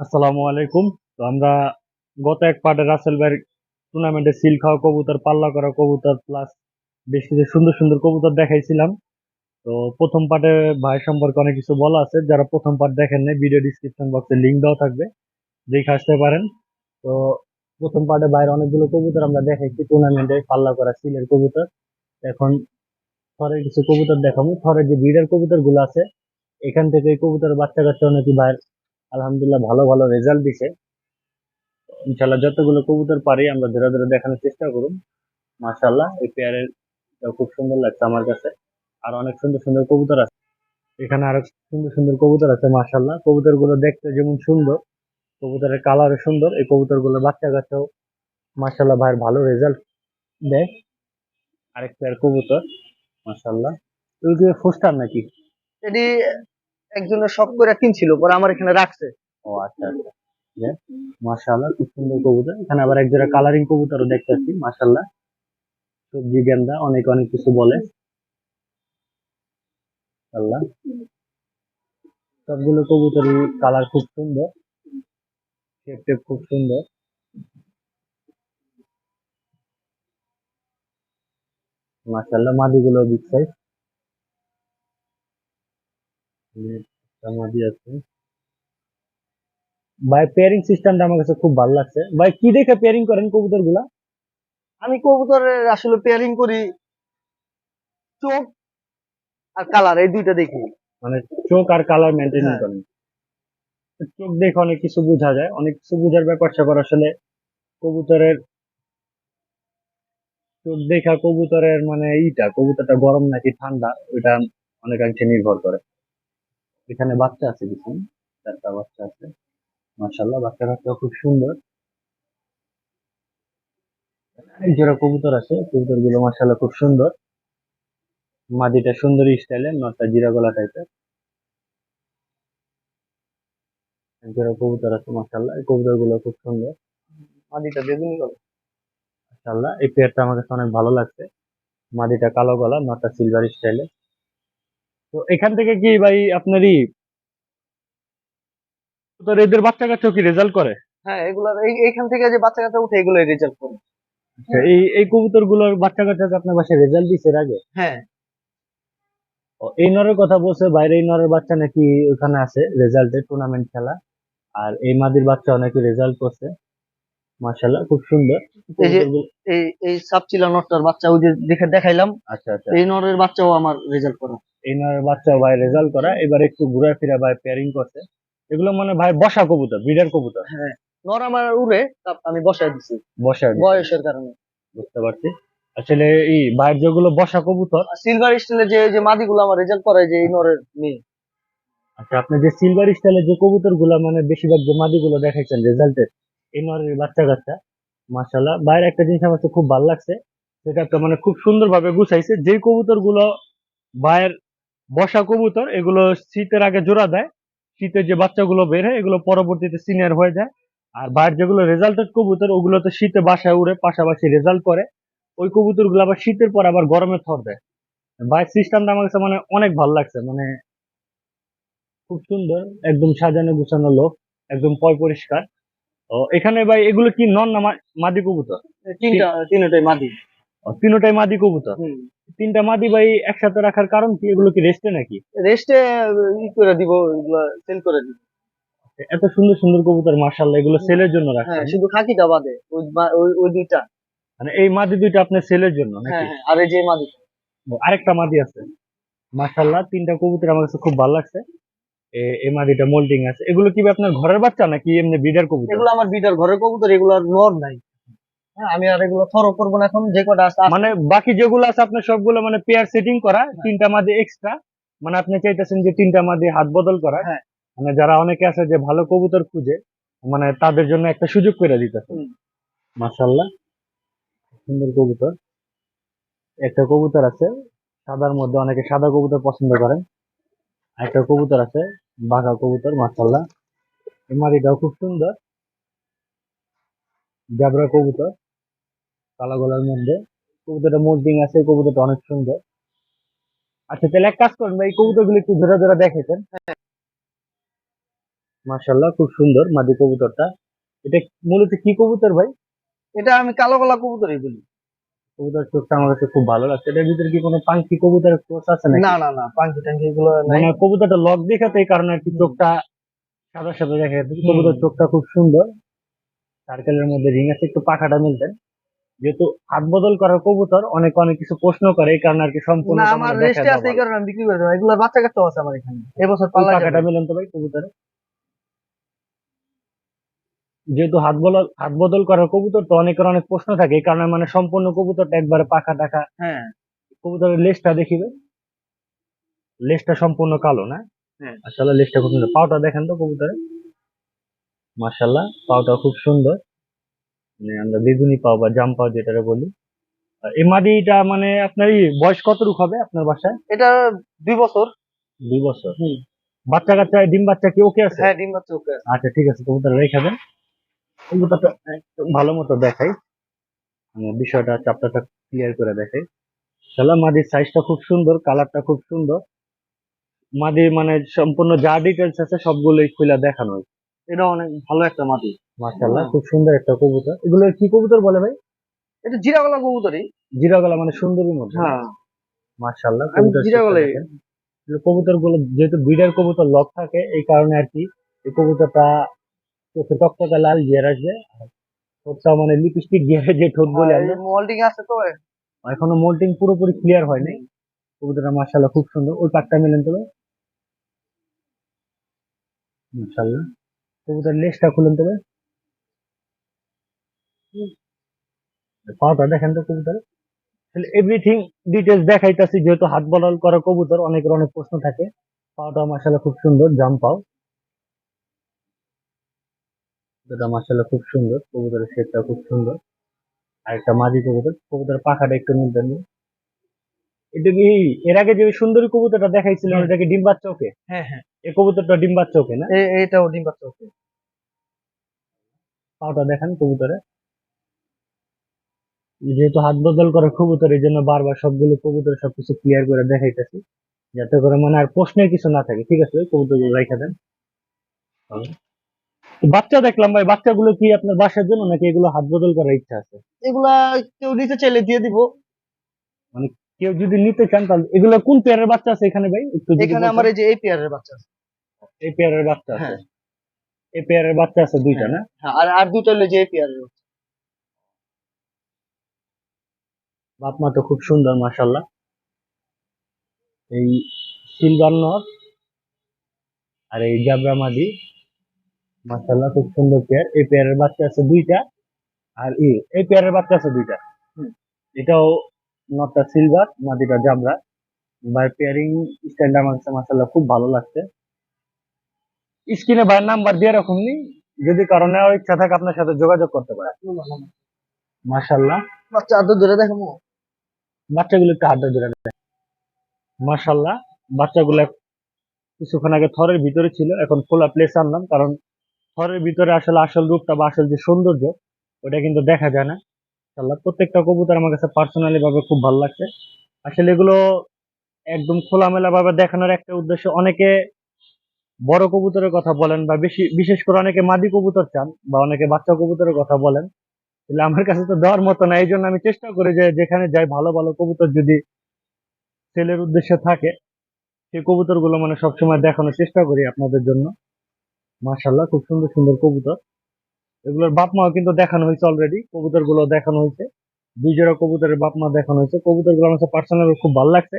আসসালামু আলাইকুম। তো আমরা গত এক পার্টে রাসেল ভাইয়ের টুর্নামেন্টে সিল খাওয়া কবুতর, পাল্লা করা কবুতর প্লাস বেশ কিছু সুন্দর সুন্দর কবুতর দেখাইছিলাম। তো প্রথম পার্টে ভাই সম্পর্কে অনেক কিছু বলা আছে। যারা প্রথম পার্ট দেখেন নাই ভিডিও ডিসক্রিপশন বক্সে লিংক দেওয়া থাকবে। দেখে আসতে পারেন। তো প্রথম পার্টে বাইরে অনেকগুলো কবুতর আমরা দেখাইছি। টুর্নামেন্টে পাল্লা করা সিলের কবুতর। এখন থরের কিছু কবুতর দেখাবো। থরের যে ব্রিডার কবুতরগুলো আছে, এখান থেকে এই কবুতরের বাচ্চা কাচ্চা অনেকে বাইরে আলহামদুলিল্লাহ ভালো ভালো রেজাল্ট দিছে। ইনশাল্লাহ যতগুলো কবুতর পারি আমরা ধরে ধরে দেখানোর চেষ্টা করুন। মাশাল্লাহ এই পেয়ারের খুব সুন্দর লাগছে আমার কাছে। আর অনেক সুন্দর সুন্দর কবুতর আছে। এখানে আরও সুন্দর সুন্দর কবুতর আছে মাশাল্লাহ কবুতরগুলো দেখতে যেমন সুন্দর, কবুতরের কালারও সুন্দর। এই কবুতরগুলো বাচ্চা কাচ্চাও মাশাল্লাহ ভাইয়ের ভালো রেজাল্ট দেয়। আরেক পেয়ার কবুতর মাশাল্লাহ ফোস্টার নাকি? একজনের শখ করে কিনছিল, পরে আমার এখানে রাখছে। ও আচ্ছা আচ্ছা। মাশাআল্লাহ, খুব সুন্দর কবুতর। এখানে আবার এক জোড়া কালারিং কবুতরও দেখতেছি, মাশাআল্লাহ। সবজি গেন্দা, অনেক অনেক কিছু বলে। আল্লাহ। সবগুলো কবুতরই কালার খুব সুন্দর। শেপ খুব সুন্দর। মাশাআল্লাহ, মাদিগুলো বিগ সাইজ মাদি আছে। ভাই পেয়ারিং সিস্টেমটা আমার কাছে খুব ভালো লাগছে। ভাই কি দেখে পেয়ারিং করেন কবুতরগুলা আমি কবুতরের আসলে পেয়ারিং করি চোখ আর কালার এই দুইটা দেখি। মানে চোখ আর কালার মেনটেন হ্যাঁ। করেন। চোখ দেখে অনেক কিছু বোঝা যায়। অনেক কিছু বোঝার ব্যাপার স্যাপার আসলে কবুতরের চোখ দেখা কবুতরের মানে ইটা কবুতরটা গরম নাকি ঠান্ডা ওইটা অনেকাংশে নির্ভর করে। এখানে বাচ্চা আছে কিছু, চারটা বাচ্চা আছে। মার্শাল্লাহ বাচ্চা বাচ্চা খুব সুন্দর। জোড়া কবুতর আছে কবুতরগুলো মার্শাল্লাহ খুব সুন্দর। মাদিটা সুন্দর স্টাইলের নটটা জিরা গলা টাইপের। জোড়া কবুতর আছে মার্শাল্লাহ এই কবুতরগুলো খুব সুন্দর। মাদিটা বেগুনি কালার মার্শাল্লাহ এই পেয়ারটা আমার কাছে অনেক ভালো লাগছে। মাদিটা কালো গলা, নটটা সিলভার স্টাইলে তো এখান থেকে কি ভাই আপনারই? তোর এদের বাচ্চা কাচ্চাও কি রেজাল্ট করে? হ্যাঁ এগুলার এই এইখান থেকে যে বাচ্চা কাচ্চা উঠে এগুলো রেজাল্ট করে। আচ্ছা, এই এই কবুতরগুলোর বাচ্চা কাচ্চাকে আপনার বাসায় রেজাল্ট এর আগে? হ্যাঁ। এই নরের কথা বলছে বাইরে এই নরের বাচ্চা নাকি ওখানে আছে রেজাল্টে টুর্নামেন্ট খেলা। আর এই মাদির বাচ্চা নাকি রেজাল্ট করছে। মাশাল্লাহ খুব সুন্দর। এই যে- এই এই সাবচিলা নটটার বাচ্চা ওই যে দেখে দেখাইলাম আচ্ছা আচ্ছা। এই নরের বাচ্চাও আমার রেজাল্ট করা। এই নরের বাচ্চা ভাই রেজাল্ট করা এবার একটু ঘুরে ফিরা ভাই পেয়ারিং করছে। এগুলো মানে ভাই বসা কবুতর ব্রিডার কবুতর। হ্যাঁ নর আমার উড়ে তা- আমি বসায় দিছি। বসা বয়সের কারণে। বুঝতে পারছি। আসলে এই ভাইয়ের যেগুলো বসা কবুতর সিলভার স্টিলের যে যে মাদিগুলো আমার রেজাল্ট করে যে এই নরের মেয়ে। আচ্ছা আপনি যে সিলভার স্টাইলের যে কবুতরগুলা মানে বেশিরভাগ যে মাদিগুলো দেখাইছেন রেজাল্টের এই নরের বাচ্চা কাচ্চা মাশাল্লাহ বাইরে একটা জিনিস আমার খুব ভালো লাগছে সেটা একটা মানে খুব সুন্দর ভাবে গুছাইছে। যে কবুতরগুলো ভাইয়ের বসা কবুতর এগুলো শীতের আগে জোড়া দেয়। শীতের যে বাচ্চাগুলো বের হয় এগুলো পরবর্তীতে সিনিয়র হয়ে যায়। আর ভাইয়ের যেগুলো রেজাল্টেড কবুতর ওগুলো তো শীতে বাসায় উড়ে পাশাপাশি রেজাল্ট করে। ওই কবুতরগুলো আবার শীতের পর আবার গরমে থর দেয়। ভাইয়ের সিস্টেমটা আমার কাছে মানে অনেক ভালো লাগছে মানে খুব সুন্দর একদম সাজানো গুছানো লোক একদম পয় পরিষ্কার। ও এখানে ভাই এগুলো কি নন না মাদি কবুতর? তিনটা তিনটাই মাদি। তিনোটাই মাদি কবুতর? তিনটা মাদি ভাই একসাথে রাখার কারণ কি? এগুলো কি রেস্টে নাকি? রেস্টে ই করে দিব এগুলো সেল করে দিব। এত সুন্দর সুন্দর কবুতর মার্শাল্লাহ এগুলো সেলের জন্য রাখা হ্যাঁ শুধু খাকিটা বাদে ওই ওই- দুইটা। মানে এই মাদি দুইটা আপনার সেলের জন্য হ্যাঁ নাকি? হ্যাঁ আর এই যে মাদি আরেকটা মাদি আছে। মার্শাল্লাহ তিনটা কবুতর আমার কাছে খুব ভালো লাগছে। এই মাদিটা মোল্ডিং আছে। এগুলো কি আপনার ঘরের বাচ্চা নাকি এমনি ব্রিডার কবুতর? এগুলো আমার বিটার ঘরের কবুতর এগুলো আর নর নাই। হ্যাঁ আমি আর এগুলো থরো করব না এখন যে কটা আছে মানে বাকি যেগুলো আছে আপনার সবগুলো মানে পেয়ার সেটিং করা তিনটা মাঝে এক্সট্রা মানে আপনি চাইতেছেন যে তিনটা মাদি হাত বদল করা। হ্যাঁ। মানে যারা অনেকে আছে যে ভালো কবুতর খুঁজে মানে তাদের জন্য একটা সুযোগ করে দিতেছে হুম। মাশাল্লাহ সুন্দর কবুতর। একটা কবুতর আছে সাদার মধ্যে অনেকে সাদা কবুতর পছন্দ করেন। একটা কবুতর আছে বাঘা কবুতর মাশাল্লাহ এমারিটাও খুব সুন্দর। জাবরা কবুতর। কালা গলার মধ্যে। কবুতরটা মোল্ডিং আছে কবুতরটা অনেক সুন্দর। আচ্ছা তাহলে এক কাজ করুন ভাই কবুতরগুলো একটু ধরে ধরে দেখেছেন? মাশাল্লাহ খুব সুন্দর মাদি কবুতরটা। এটা মূলত কি কবুতর ভাই? এটা আমি কালো গলা কবুতরই বলি। কবুতর চোখটা আমার কাছে খুব ভালো লাগছে। এটার ভিতরে কি কোনো পাঙ্কি কবুতরের ক্রস আছে না না না পাঙ্কি টাঙ্কি এগুলো নাই। মানে কবুতরটা লক দেখাতে এই কারণে আর কি চোখটা সাদা সাদা দেখা। যাচ্ছে কবুতর চোখটা খুব সুন্দর। সার্কেলের মধ্যে রিং আছে একটু পাখাটা মিলতেন। যেহেতু হাত বদল করার কবুতর অনেক অনেক কিছু প্রশ্ন করে এই কারণে আর কি সম্পূর্ণ না আমার রেস্টে আছে এই কারণে আমি বিক্রি করে দেবো। এগুলোর বাচ্চা কাচ্চাও আছে আমার এখানে। এবছর পাল্লা পাখাটা মিলেন তো ভাই কবুতরে। যেহেতু হাত বদল হাত বদল করার কবুতর তো অনেকের অনেক প্রশ্ন থাকে এই কারণে মানে সম্পূর্ণ কবুতরটা একবারে পাখা টাকা হ্যাঁ। কবুতরের লেজটা দেখিবে লেজটা সম্পূর্ণ কালো না? হ্যাঁ। আসলে লেজটা খুব সুন্দর। পাওটা দেখেন তো কবুতরে। মাশাল্লাহ পাওটা খুব সুন্দর। মানে আমরা বেগুনি পাও বা জাম পাও যেটা বলি। এই মাদিটা মানে আপনার বয়স কতটুকু হবে আপনার বাসায়? এটা দুই বছর। দুই বছর। বাচ্চা কাচ্চা ডিম বাচ্চা কি ওকে আছে? হ্যাঁ ডিম বাচ্চা ওকে আছে। আচ্ছা ঠিক আছে কবুতর রেখে দেন। কবুতরটা একটু ভালো মতো দেখাই। বিষয়টা চাপটাটা ক্লিয়ার করে দেখাই। শালা মাদির সাইজটা খুব সুন্দর কালারটা খুব সুন্দর। মাদির মানে সম্পূর্ণ যা ডিটেলস আছে সবগুলোই খুলে দেখানো এটা অনেক ভালো একটা মাটি। মাশাআল্লাহ খুব সুন্দর একটা কবুতর। এগুলো কি কবুতর বলে ভাই? এটা জিরা গলা কবুতরই। জিরা গলা মানে সুন্দরীর মধ্যে হ্যাঁ। মাশাআল্লাহ আমি কবুতর জিরা গলাই কবুতরগুলো যেহেতু ব্রিডার কবুতর লক থাকে এই কারণে আর কি এই কবুতরটা চোখে টকটকে লাল গিয়ার আসবে। ঠোঁটটা মানে লিপস্টিক গিয়ারে যে ঠোঁট বলে আমরা। মোল্ডিং আছে তো এখনও মোল্টিং পুরোপুরি ক্লিয়ার হয়নি। কবুতরটা মাশাআল্লাহ খুব সুন্দর। ওই পাকটা মেলেন তবে মাশাআল্লাহ। কবুতর লেজটা খুলেন তবে পাওয়াটা দেখেন তো কবুতর। এভরিথিং ডিটেলস দেখাইতাছি যেহেতু হাত বদল করা কবুতর অনেকের অনেক প্রশ্ন থাকে। পাওয়াটা মাশাআল্লাহ খুব সুন্দর জাম পাও। এটা মাশাআল্লাহ খুব সুন্দর কবুতরের শেপটা খুব সুন্দর। আর একটা মাঝি কবুতর কবুতরের পাখাটা একটু নিবেন এটা কি এর আগে যে সুন্দরী কবুতরটা দেখাইছিলেন। ওটা কি ডিম বাচ্চা হ্যাঁ হ্যাঁ। এই কবুতরটা ডিম বাচ্চা ওকে না? এটাও ডিম বাচ্চা ওকে পাওটা দেখেন কবুতরে। যেহেতু হাত বদল করে কবুতর এই জন্য বারবার সবগুলো কবুতর সবকিছু ক্লিয়ার করে দেখাইতেছি। যাতে করে মানে আর প্রশ্নের কিছু না থাকে ঠিক আছে? কবুতরগুলো রেখে দেন। বাচ্চা দেখলাম ভাই বাচ্চাগুলো কি আপনার বাসার জন্য নাকি এগুলো হাত বদল করার ইচ্ছা আছে? এগুলা কেউ নিতে চাইলে দিয়ে দিব। মানে কেউ যদি নিতে চান তাহলে এগুলো কোন পেয়ারের বাচ্চা আছে এখানে ভাই? একটু এখানে আমার এই যে এই পেয়ারের বাচ্চা আছে। এই পেয়ারের বাচ্চা আছে? হ্যাঁ। এই পেয়ারের বাচ্চা আছে দুইটা না? হ্যাঁ আর আর দুটো হলো যে এই পেয়ারের বাচ্চা। বাপ মা তো খুব সুন্দর মাশাল্লাহ এই সিলভার নট আর এই জাবরা মাদি মাশাল্লাহ খুব সুন্দর পেয়ার। এই পেয়ারের বাচ্চা আছে দুইটা আর ই এই পেয়ারের বাচ্চা আছে দুইটা। এটাও নটটা সিলভার মাদিটা জাবরা। ভাই পেয়ারিং স্ট্যান্ড আমার কাছে মাশাল্লাহ খুব ভালো লাগছে। স্ক্রিনে ভাইয়ের নাম্বার দিয়ে রাখুন নি। যদি কারও নেওয়ার ইচ্ছা থাকে আপনার সাথে যোগাযোগ করতে পারে মাশাল্লাহ বাচ্চা আদর ধরে দেখাবো বাচ্চাগুলো একটু হাত ধরে দেয় মাশাল্লাহ বাচ্চাগুলো কিছুক্ষণ আগে থরের ভিতরে ছিল, এখন খোলা প্লেস আনলাম, কারণ থরের ভিতরে আসলে আসল রূপটা বা আসল যে সৌন্দর্য, ওটা কিন্তু দেখা যায় না। মাশাল্লাহ প্রত্যেকটা কবুতর আমার কাছে পার্সোনালি ভাবে খুব ভালো লাগছে। আসলে এগুলো একদম খোলামেলা ভাবে দেখানোর একটা উদ্দেশ্য, অনেকে বড় কবুতরের কথা বলেন বা বেশি বিশেষ করে অনেকে মাদি কবুতর চান বা অনেকে বাচ্চা কবুতরের কথা বলেন। তাহলে আমার কাছে তো দেওয়ার মতো না, এই জন্য আমি চেষ্টা করি যে যেখানে যাই ভালো ভালো কবুতর যদি সেলের উদ্দেশ্যে থাকে, সেই কবুতরগুলো মানে সবসময় দেখানোর চেষ্টা করি আপনাদের জন্য। মাশাল্লাহ খুব সুন্দর সুন্দর কবুতর। এগুলোর বাপ মাও কিন্তু দেখানো হয়েছে অলরেডি কবুতরগুলো দেখানো হয়েছে। দুই জোড়া কবুতরের বাপ মা দেখানো হয়েছে। কবুতরগুলো আমার পার্সোনাল খুব ভালো লাগছে।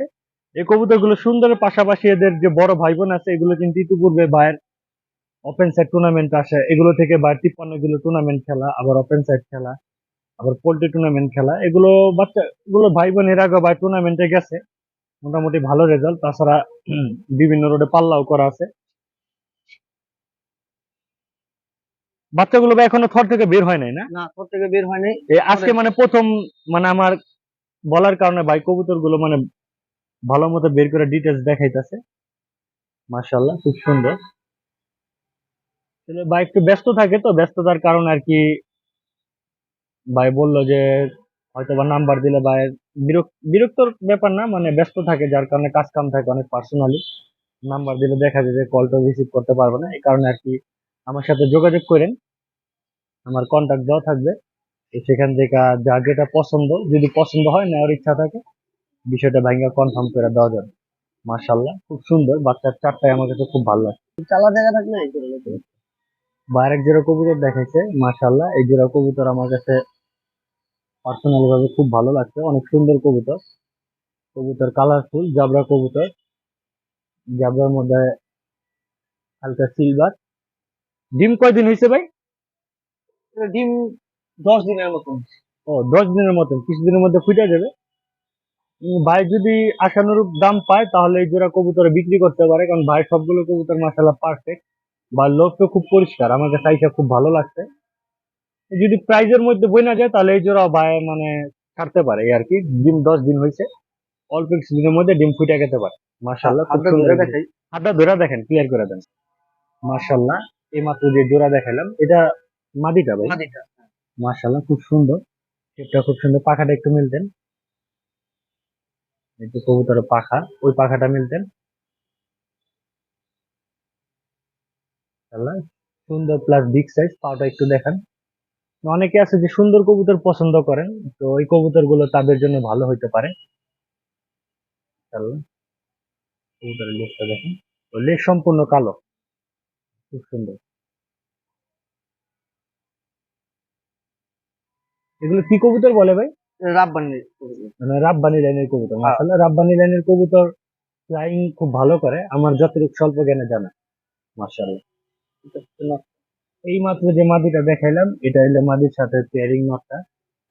এই কবুতরগুলো সুন্দরের পাশাপাশি এদের যে বড় ভাই বোন আছে, এগুলো কিন্তু ইতিপূর্বে বাইরের ওপেন সাইড টুর্নামেন্ট আসে এগুলো থেকে বাইরে তিপ্পান্নগুলো টুর্নামেন্ট খেলা আবার ওপেন সাইড খেলা আবার পোল্ট্রি টুর্নামেন্ট খেলা এগুলো বাচ্চা এগুলো ভাই বোন এর আগে বাইরে টুর্নামেন্টে গেছে মোটামুটি ভালো রেজাল্ট তাছাড়া বিভিন্ন রোডে পাল্লাও করা আছে। বাচ্চাগুলো এখনও থর থেকে বের হয় নাই না? না ঘর থেকে বের হয়নি এ আজকে মানে প্রথম মানে আমার বলার কারণে ভাই কবুতরগুলো মানে ভালো মতো বের করে ডিটেলস দেখাইতেছে। মাশাল্লাহ খুব সুন্দর। ভাই একটু ব্যস্ত থাকে তো, ব্যস্ততার কারণে আর কি ভাই বলল যে হয়তো বা নাম্বার দিলে ভাই বিরক্ত, বিরক্তর ব্যাপার না মানে ব্যস্ত থাকে, যার কারণে কাজ কাম থাকে অনেক পার্সোনালি নাম্বার দিলে দেখা যায় যে কলটা রিসিভ করতে পারবে না, এই কারণে আর কি আমার সাথে যোগাযোগ করেন। আমার কন্ট্যাক্ট দেওয়া থাকবে সেখান থেকে যা যেটা পছন্দ, যদি পছন্দ হয়, নেওয়ার ইচ্ছা থাকে, বিষয়টা ভাঙ্গা কনফার্ম করে দেওয়া যাবে। মার্শাল্লাহ খুব সুন্দর, বাচ্চার চারটায় আমার কাছে খুব ভালো লাগে। চালা জায়গা থাকলে। বা আরেক জোড়া কবুতর দেখাইছে মার্শাল্লাহ এই জোড়া কবুতর আমার কাছে পার্সোনালি ভাবে খুব ভালো লাগছে। অনেক সুন্দর কবুতর। কবুতর কালারফুল জাবরা কবুতর। জাবরার মধ্যে হালকা সিলভার ডিম কয়দিন হয়েছে ভাই? ডিম দশ দিনের মতন। ও দশ দিনের মতন। কিছুদিনের মধ্যে ফুটে যাবে। ভাই যদি আশানুরূপ দাম পায় তাহলে এই জোড়া কবুতর বিক্রি করতে পারে কারণ ভাই সবগুলো কবুতর মাসাল্লাহ পারফেক্ট বা লোকটা খুব পরিষ্কার আমার কাছে আইসা খুব ভালো লাগছে। যদি প্রাইজের মধ্যে বই না যায় তাহলে এই জোড়া ভাই মানে ছাড়তে পারে এই আর কি ডিম দশ দিন হয়েছে অল্প কিছুদিনের মধ্যে ডিম ফুটে যেতে পারে। খুব হাতটা ধরে দেখেন ক্লিয়ার করে দেন। মাসাল্লাহ এই মাত্র যে জোড়া দেখালাম এটা মাদিটা ভাই? মাদিটা মাশাআল্লাহ খুব সুন্দর। শেপটা খুব সুন্দর পাখাটা একটু মিলতেন। একটু কবুতরের পাখা ওই পাখাটা মিলতেন। মাশাআল্লাহ, সুন্দর প্লাস বিগ সাইজ পাওটা একটু দেখান। অনেকে আছে যে সুন্দর কবুতর পছন্দ করেন তো ওই কবুতরগুলো তাদের জন্য ভালো হইতে পারে। মাশাআল্লাহ, কবুতরের লেজটা দেখেন। লেজ সম্পূর্ণ কালো। খুব সুন্দর। এগুলো কি কবুতর বলে ভাই? রাব্বানি মানে রাব্বানি লাইনের কবুতর। মাসাল্লাহ রাব্বানি লাইনের কবুতর ফ্লাইং খুব ভালো করে। আমার যতটুকু স্বল্প জ্ঞানে জানা। মাসাল্লাহ এই মাত্র যে মাদিটা দেখাইলাম এটা হইল মাদির সাথে পেয়ারিং নটটা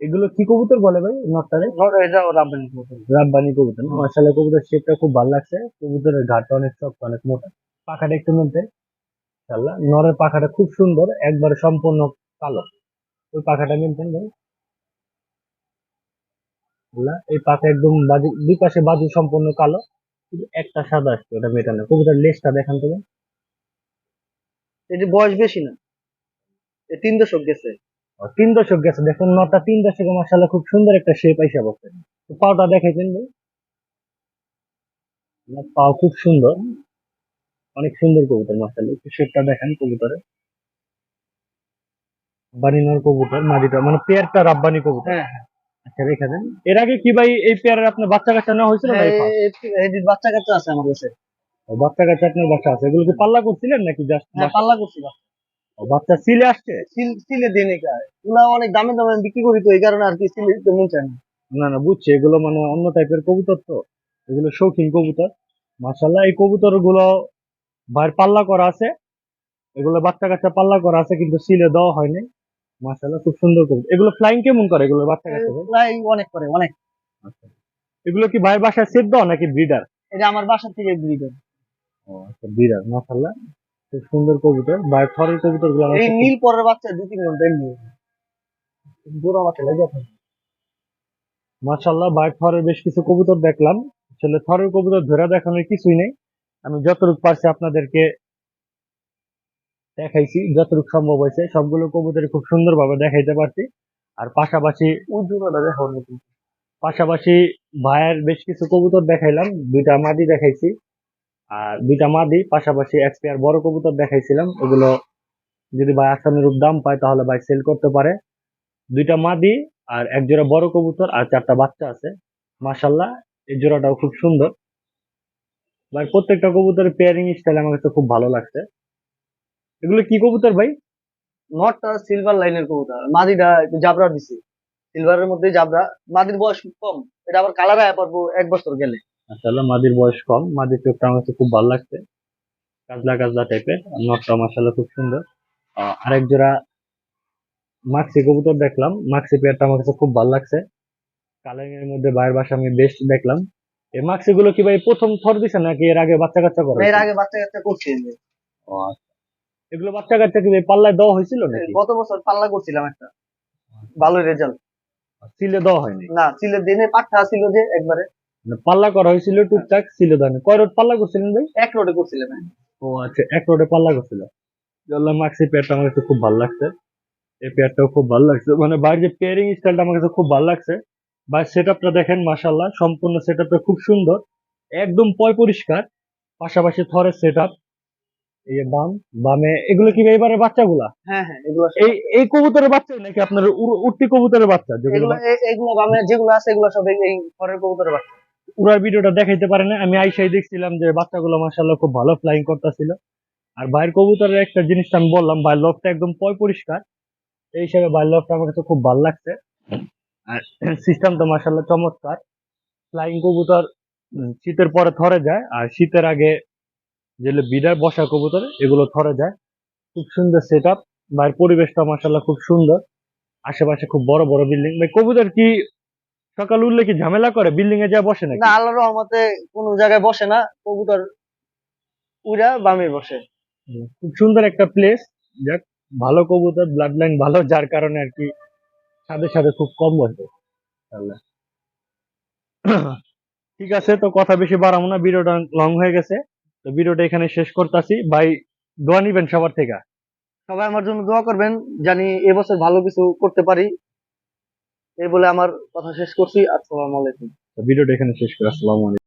এগুলো কি কবুতর বলে ভাই নটটারে এটাও রাব্বানি মতন রাব্বানি কবুতর। কবুতর শেপটা খুব ভালো লাগছে। কবুতরের ঘাটটা অনেক শক্ত অনেক মোটা। পাখাটা একটু মধ্যে মাশাআল্লাহ নরের পাখাটা খুব সুন্দর একবারে সম্পূর্ণ কালো। ওই পাখাটা মিলতেন ভাই? এই পাখা একদম বাজু দুই পাশে বাজু সম্পূর্ণ কালো। একটা সাদা আসছে ওটা মেটানো। কবুতর লেজটা দেখান তো ভাই। এটি বয়স বেশি না। এ তিন দশক গেছে। তিন দশক গেছে। দেখুন নটা তিন দশকে মাসাল্লাহ খুব সুন্দর একটা শেপ আইসা বসে পাওটা দেখাইছেন ভাই? পাও খুব সুন্দর। অনেক সুন্দর কবুতর মাসাল্লাহ একটু শেপটা দেখান কবুতরে বানিনার কবুতর মাদিটা মানে পেয়ারটা রাব্বানি কবুতর। হ্যাঁ আচ্ছা রেখে দেন। এর আগে কি ভাই এই পেয়ারের আপনার বাচ্চা কাচ্চা নেওয়া হয়েছিল হ্যাঁ, বাচ্চা কাচ্চা আছে আমার কাছে। বাচ্চা আপনার বাচ্চা আছে? এগুলো কি পাল্লা করছিলেন নাকি জাস্ট হ্যাঁ পাল্লা বাচ্চা সিলে আসছে? সিলে দিয়ে নেই ওগুলা অনেক দামে দামে বিক্রি করি তো এই কারণে আর কি সিলে দিতে মন চায় না। না না বুঝছি এগুলো মানে অন্য টাইপের কবুতর তো। এগুলো শৌখিন কবুতর। মাশাল্লাহ এই কবুতরগুলো বাইর পাল্লা করা আছে। এগুলো বাচ্চা কাচ্চা পাল্লা করা আছে কিন্তু সিলে দেওয়া হয়নি মাশাল্লাহ খুব সুন্দর কবুতর। এগুলো ফ্লাইং কেমন করে এগুলো বাচ্চা কাচ্চা? প্রায় অনেক করে অনেক। এগুলো কি ভাইয়ের বাসায় সেট দেওয়া নাকি ব্রিডার এটা আমার বাসা থেকে ব্রিড ও আচ্ছা মাশাল্লাহ খুব সুন্দর কবুতর। থরের কবুতরগুলো এই নীল পরের বাচ্চা তিন ঘণ্টা এমনি। বুড়ো বাচ্চা লেগে বেশ কিছু কবুতর দেখলাম। আসলে কবুতর ধরে দেখানোর কিছুই নেই। আমি যতটুকু পারছি আপনাদেরকে দেখাইছি যতটুকু সম্ভব হয়েছে সবগুলো কবুতর খুব সুন্দরভাবে দেখাইতে পারছি। আর পাশাপাশি পাশাপাশি ভাইয়ের বেশ কিছু কবুতর দেখাইলাম। দুইটা মাদি দেখাইছি। আর দুইটা মাদি, পাশাপাশি এক পেয়ার বড় কবুতর দেখাইছিলাম। ওগুলো যদি ভাই আসানুরূপ দাম পায়, তাহলে ভাই সেল করতে পারে। দুইটা মাদি আর এক জোড়া বড় কবুতর আর চারটা বাচ্চা আছে। মাশাল্লাহ এই জোড়াটাও খুব সুন্দর। ভাই, প্রত্যেকটা কবুতরের পেয়ারিং স্টাইল আমার কাছে খুব ভালো লাগছে। এগুলো কি কবুতর ভাই? নটটা সিলভার লাইনের কবুতর। মাদিটা একটু জাবরা দিছি। সিলভারের মধ্যে জাবরা মাদির বয়স কম। এটা আবার কালার আয় পারব এক বছর গেলে। মাশাআল্লাহ মাদির বয়স কম। মাদির চোখটা আমার কাছে খুব ভালো লাগছে। কাজলা কাজলা টাইপের নটটা মাশাআল্লাহ খুব সুন্দর। আরেক জোড়া মাক্সি কবুতর দেখলাম। মাক্সি পেয়ারটা আমার কাছে খুব ভালো লাগছে। কালারিং এর মধ্যে বাইরের বাসা আমি বেস্ট দেখলাম। এই মাক্সি গুলো কি ভাই প্রথম থর দিছে নাকি এর আগে বাচ্চা কাচ্চা করে এর আগে বাচ্চা কাচ্চা করছি আমি। এগুলো বাচ্চা কাচ্চা কি ভাই পাল্লায় দেওয়া হয়েছিল নাকি? গত বছর পাল্লা করছিলাম একটা। ভালোই রেজাল্ট সিলে দেওয়া হয়নি? না সিলের দিনে পাঠা ছিল যে একবারে। পাল্লা করা হয়েছিল টুকটাক সিলে দেওয়া কয় রোড পাল্লা করছিলেন ভাই? এক রোডে করছিলাম ও আচ্ছা এক রোডে পাল্লা করছিল। জল্লা মাক্সি পেয়ারটা আমার কাছে খুব ভালো লাগছে। এই পেয়ারটাও খুব ভালো লাগছে। মানে বাইরের যে পেয়ারিং স্টাইলটা আমার কাছে খুব ভালো লাগছে। বাইরের সেট আপটা দেখেন মাসাল্লাহ সম্পূর্ণ সেট আপটা খুব সুন্দর। একদম পয় পরিষ্কার। পাশাপাশি থরের সেট আপ এই বাম বামে এগুলো কি এবারে বাচ্চাগুলা? হ্যাঁ হ্যাঁ এগুলো এই এই কবুতরের বাচ্চা নাকি আপনার উঠতি কবুতরের বাচ্চা? যেগুলো এগুলো বামে যেগুলো আছে এগুলো সব এই- এই ঘরের কবুতরের বাচ্চা। উড়ার ভিডিওটা দেখাইতে পারে না আমি আইসাই দেখছিলাম যে বাচ্চাগুলো মাশাআল্লাহ খুব ভালো ফ্লাইং করতেছিল। আর বাইরের কবুতরের একটা জিনিসটা আমি বললাম বাইরের লফটা একদম পয় পরিষ্কার। এই হিসাবে বাইরের লফটা আমার কাছে খুব ভালো লাগছে। আর সিস্টেমটা মাশাআল্লাহ চমৎকার। ফ্লাইং কবুতর শীতের পরে থরে যায়, আর শীতের আগে যেগুলো বিডার বসা কবুতর, এগুলো থরে যায়। খুব সুন্দর সেট আপ বাইরের পরিবেশটা মাশাআল্লাহ খুব সুন্দর। আশেপাশে খুব বড় বড় বিল্ডিং ভাই, কবুতর কি সকাল উঠলে কি ঝামেলা করে? বিল্ডিং এ যা বসে না আল্লাহর রহমতে কোনো জায়গায় বসে না কবুতর উড়া বামে বসে। খুব সুন্দর একটা প্লেস যাক ভালো কবুতর ব্লাড লাইন ভালো যার কারণে আর কি সাথে সাথে খুব কম বসে। আল্লাহ। ঠিক আছে তো কথা বেশি বাড়াবো না ভিডিওটা লং হয়ে গেছে। তো ভিডিওটা এখানে শেষ করতেছি। ভাই দোয়া নিবেন সবার থেকে। সবাই আমার জন্য দোয়া করবেন জানি এবছর ভালো কিছু করতে পারি। এই বলে আমার কথা শেষ করছি। আসসালামু আলাইকুম। ভিডিওটা এখানে শেষ করি। আসসালামু আলাইকুম।